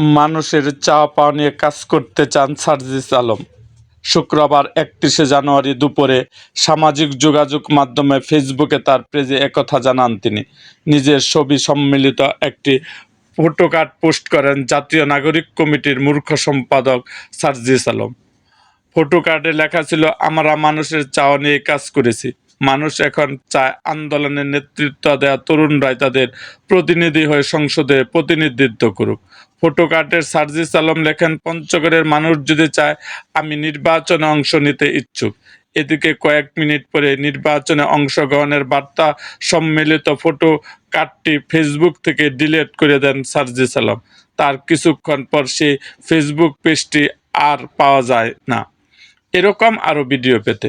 মানুষের চাওয়া পাওয়া নিয়ে কাজ করতে চান সার্জিস আলম। শুক্রবার একত্রিশে জানুয়ারি দুপুরে সামাজিক যোগাযোগ মাধ্যমে ফেসবুকে তার পেজে একথা জানান তিনি। নিজের ছবি সম্মিলিত একটি ফটোকার্ড পোস্ট করেন জাতীয় নাগরিক কমিটির মূর্খ সম্পাদক সার্জিস আলম। ফটোকার্ডে লেখা ছিল, আমরা মানুষের চাওয়া নিয়ে কাজ করেছি। মানুষ এখন চায় আন্দোলনের নেতৃত্ব দেওয়া তরুণরাই তাদের প্রতিনিধি হয়ে সংসদে প্রতিনিধিত্ব করুক। ফটোকার্ডের সার্জিস আলম লেখেন, পঞ্চগড়ের মানুষ যদি চায় আমি নির্বাচনে অংশ নিতে ইচ্ছুক। এদিকে কয়েক মিনিট পরে নির্বাচনে অংশগ্রহণের বার্তা সম্মিলিত ফটো কার্ডটি ফেসবুক থেকে ডিলিট করে দেন সার্জিস আলম। তার কিছুক্ষণ পর সেই ফেসবুক পেজটি আর পাওয়া যায় না। এরকম আরও ভিডিও পেতে।